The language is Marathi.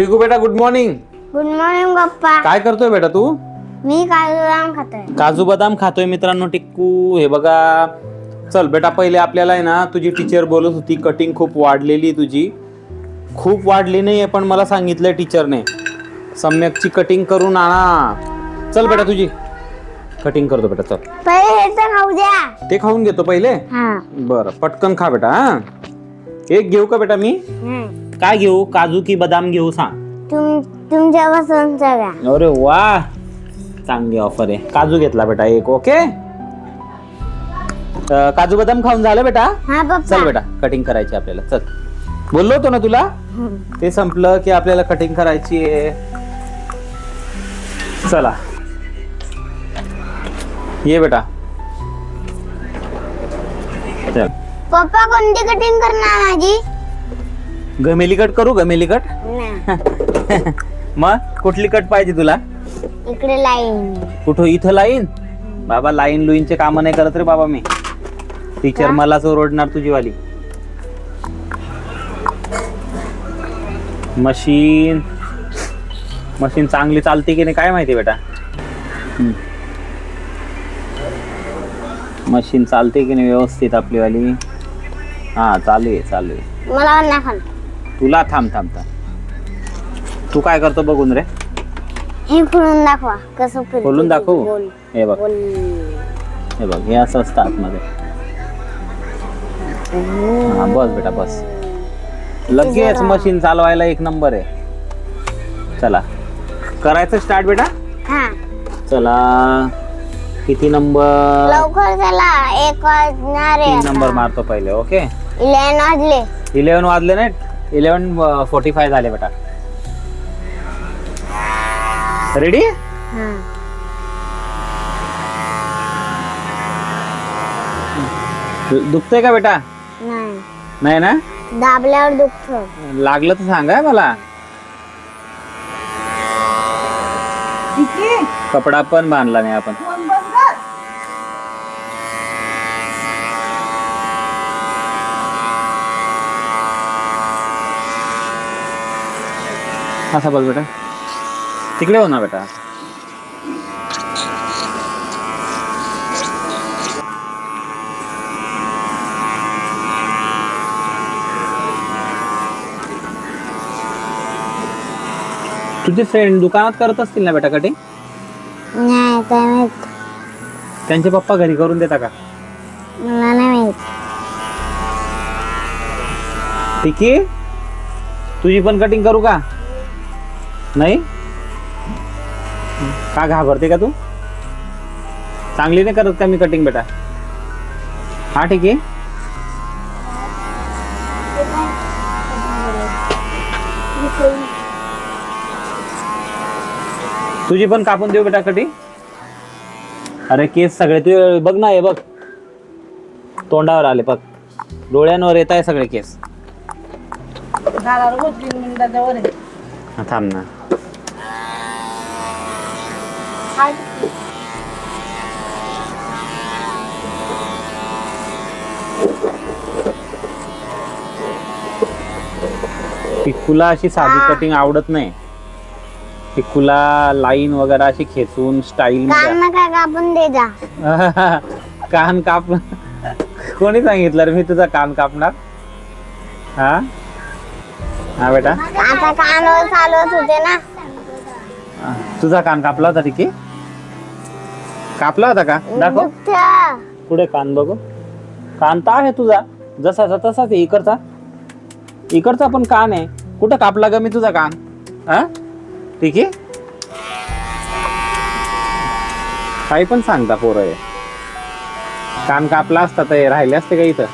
टिकू बेटा गुड मॉर्निंग गुड मॉर्निंग पप्पा. काय करतोय बेटा तू? मी काजू बदाम खातोय. काजू बदाम खातोय मित्रांनो टिक्कू हे बघा चल बेटा पहिले आपल्याला आहे ना तुझी टीचर बोलत होती कटिंग खूप वाढलेली तुझी. खूप वाढली नाही पण मला सांगितलंय टीचरने सम्यकची कटिंग करून आणा. चल बेटा तुझी. कटिंग करतो बेटा चल. पहिले हे तर खाऊ द्या. ते खाऊन घेतो पहिले? हा. बरं पटकन खा बेटा हा. एक घेऊ का बेटा मी? हम्म. काय घेऊ? काजू की बदाम घेऊ? सांग. तुम अरे वा! चांगली ऑफर आहे. काजू घेतला बेटा एक ओके अं, काजू बदाम खाऊन झालं बेटा? हा चल पप्पा बेटा कटिंग करायची आपल्याला. चल. बोललो होतो ना तुला. ते संपलं की आपल्याला कटिंग करायची आहे. चला. ये बेटा. चल. पप्पा कोणती कटिंग करणार माझी गमेली कट करू गमेली कट. मग कुठली कट पाहिजे तुला? इकडे लाईन. कुठं इथं लाईन? बाबा लाईन लुईनचे काम नाही करत रे बाबा मी. टीचर? मलाच ओरडणार तुझी वाली मशीन. मशीन चांगली चालते की नाही काय माहिती बेटा. मशीन चालते की नाही व्यवस्थित आपली वाली हा चालू आहे चालू आहे. मला पण नाही खात तुला थांब थांब थांब. तू काय करतो बघून रे? हे खोलून दाखवा कसं फिरते खोलून. दाखवू? गोल. हे बघ. गोल. हे बघ हे असं असतं आतमध्ये. हा बस बेटा बस. लगेच. मशीन चालवायला एक नंबर आहे. चला. करायचं स्टार्ट बेटा? हा. चला. किती नंबर लवकर चला एक वाजणार आहे नंबर मारतो पहिले ओके इलेवन वाजले. इलेवन वाजले नाही इलेवन फोर्टी फाय झाले बेटा. रेडी हा दुखतंय का बेटा? नाही. नाही ना? दाबल्यावर दुखत. लागलं तर सांगा मला. कपडा पण बांधला नाही आपण. असा बघ बेटा. तिकडे हो ना बेटा. तुझे फ्रेंड दुकानात करत असतील ना बेटा कटिंग नाही काय माहीत. त्यांचे पप्पा घरी करून देता का? मला नाही माहीत. ठीक आहे. तुझी पण कटिंग करू का? नाही? का घाबरते का तू? चांगली नाही करत का मी कटिंग बेटा? हा ठीक आहे. तुझी पण कापून देऊ बेटा कटिंग अरे केस सगळे तू बघ ना हे बघ. तोंडावर आले बघ. डोळ्यांवर येत आहे सगळे केस. हा, थांब ना. पिक्कूला अशी साधी. कटिंग आवडत नाही. पिक्कूला लाईन वगैरे अशी खेचून स्टाईल कान कापून दे जा. कान काप कोणी सांगितलं रे मी तुझा कान कापणार? हा? हा बेटा. आता चालवत होते ना. तुझा कान कापला होता ठीक आहे कापला होता का? दाखव. पुढे कान बघू? कान तर आहे तुझा. जसाचा तसाच आहे इकडचा. इकडचा पण कान आहे. कुठं कापला ग मी तुझा कान? हा ठीक आहे? काही पण सांगता पोरं. कान कापला असता तर हे राहिले असते का इथं?